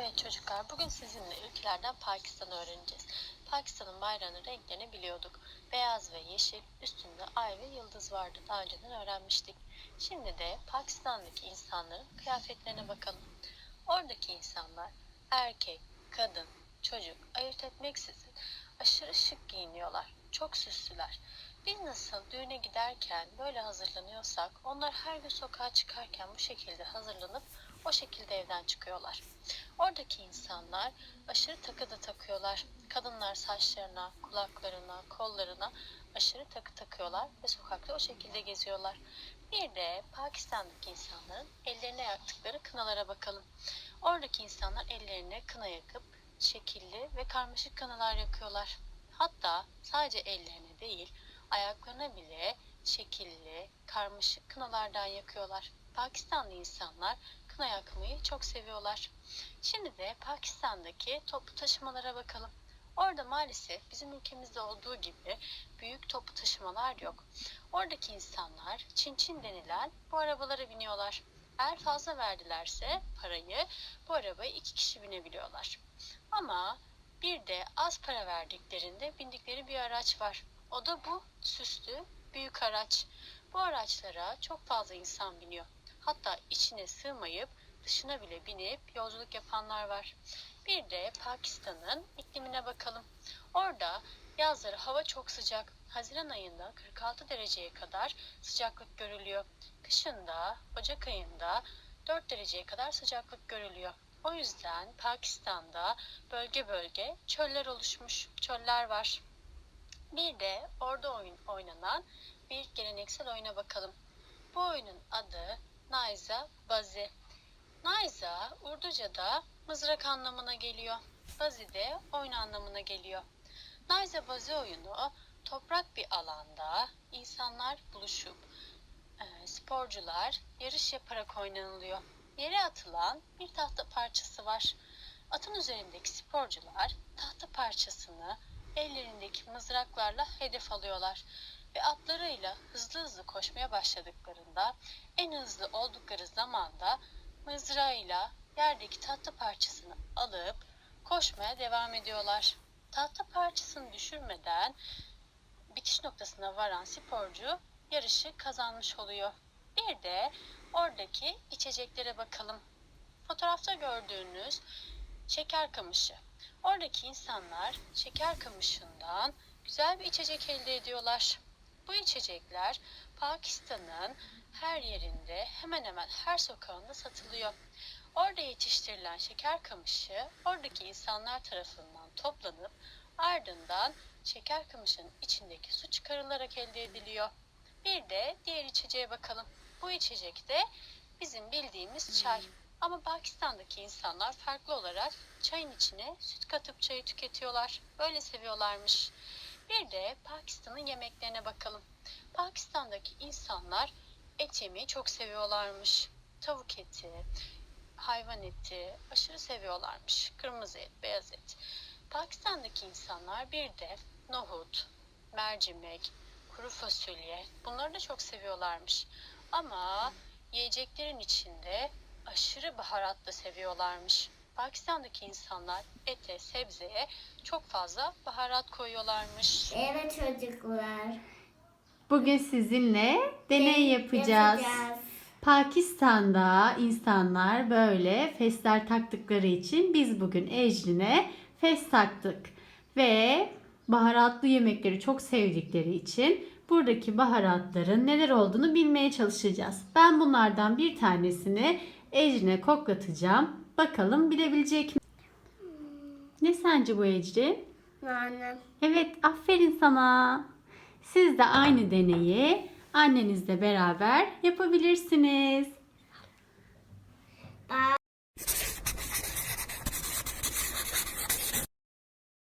Evet çocuklar, bugün sizinle ülkelerden Pakistan'ı öğreneceğiz. Pakistan'ın bayrağının renklerini biliyorduk. Beyaz ve yeşil, üstünde ay ve yıldız vardı. Daha önceden öğrenmiştik. Şimdi de Pakistan'daki insanların kıyafetlerine bakalım. Oradaki insanlar erkek, kadın, çocuk ayırt etmeksizin aşırı şık giyiniyorlar. Çok süslüler. Biz nasıl düğüne giderken böyle hazırlanıyorsak onlar her gün sokağa çıkarken bu şekilde hazırlanıp o şekilde evden çıkıyorlar. Oradaki insanlar aşırı takı da takıyorlar. Kadınlar saçlarına, kulaklarına, kollarına aşırı takı takıyorlar ve sokakta o şekilde geziyorlar. Bir de Pakistan'daki insanların ellerine yaktıkları kınalara bakalım. Oradaki insanlar ellerine kına yakıp şekilli ve karmaşık kınalar yakıyorlar. Hatta sadece ellerine değil, ayaklarına bile şekilli, karmaşık kınalardan yakıyorlar. Pakistanlı insanlar kına yakmayı çok seviyorlar. Şimdi de Pakistan'daki toplu taşımalara bakalım. Orada maalesef bizim ülkemizde olduğu gibi büyük toplu taşımalar yok. Oradaki insanlar çin çin denilen bu arabalara biniyorlar. Eğer fazla verdilerse parayı bu arabaya iki kişi binebiliyorlar. Ama bir de az para verdiklerinde bindikleri bir araç var. O da bu süslü büyük araç. Bu araçlara çok fazla insan biniyor. Hatta içine sığmayıp dışına bile binip yolculuk yapanlar var. Bir de Pakistan'ın iklimine bakalım. Orada yazları hava çok sıcak. Haziran ayında 46 dereceye kadar sıcaklık görülüyor. Kışında Ocak ayında 4 dereceye kadar sıcaklık görülüyor. O yüzden Pakistan'da bölge bölge çöller oluşmuş. Çöller var. Bir de orada oyun oynanan bir geleneksel oyuna bakalım. Bu oyunun adı Nayza Bazi. Nayza Urduca'da mızrak anlamına geliyor. Bazi de oyun anlamına geliyor. Nayza Bazi oyunu toprak bir alanda insanlar buluşup e, sporcular yarış yaparak oynanılıyor. Yere atılan bir tahta parçası var. Atın üzerindeki sporcular tahta parçasını ellerindeki mızraklarla hedef alıyorlar ve atlarıyla hızlı hızlı koşmaya başladıklarında en hızlı oldukları zamanda mızrağıyla yerdeki tahta parçasını alıp koşmaya devam ediyorlar. Tahta parçasını düşürmeden bitiş noktasına varan sporcu yarışı kazanmış oluyor. Bir de oradaki içeceklere bakalım. Fotoğrafta gördüğünüz şeker kamışı. Oradaki insanlar şeker kamışından güzel bir içecek elde ediyorlar. Bu içecekler Pakistan'ın her yerinde hemen hemen her sokağında satılıyor. Orada yetiştirilen şeker kamışı oradaki insanlar tarafından toplanıp ardından şeker kamışının içindeki su çıkarılarak elde ediliyor. Bir de diğer içeceğe bakalım. Bu içecek de bizim bildiğimiz çay. Ama Pakistan'daki insanlar farklı olarak çayın içine süt katıp çayı tüketiyorlar. Böyle seviyorlarmış. Bir de Pakistan'ın yemeklerine bakalım. Pakistan'daki insanlar et yemeyi çok seviyorlarmış. Tavuk eti, hayvan eti aşırı seviyorlarmış. Kırmızı et, beyaz et. Pakistan'daki insanlar bir de nohut, mercimek, kuru fasulye bunları da çok seviyorlarmış. Ama yiyeceklerin içinde aşırı baharat da seviyorlarmış. Pakistan'daki insanlar ete, sebzeye çok fazla baharat koyuyorlarmış. Evet çocuklar. Bugün sizinle deney yapacağız. Yapacağız. Pakistan'da insanlar böyle fesler taktıkları için biz bugün Ecrin'e fes taktık. Ve baharatlı yemekleri çok sevdikleri için buradaki baharatların neler olduğunu bilmeye çalışacağız. Ben bunlardan bir tanesini Ecrin'e koklatacağım. Bakalım bilebilecek mi? Ne sence bu Ecrin? Nane. Evet, aferin sana. Siz de aynı deneyi annenizle beraber yapabilirsiniz. Aa,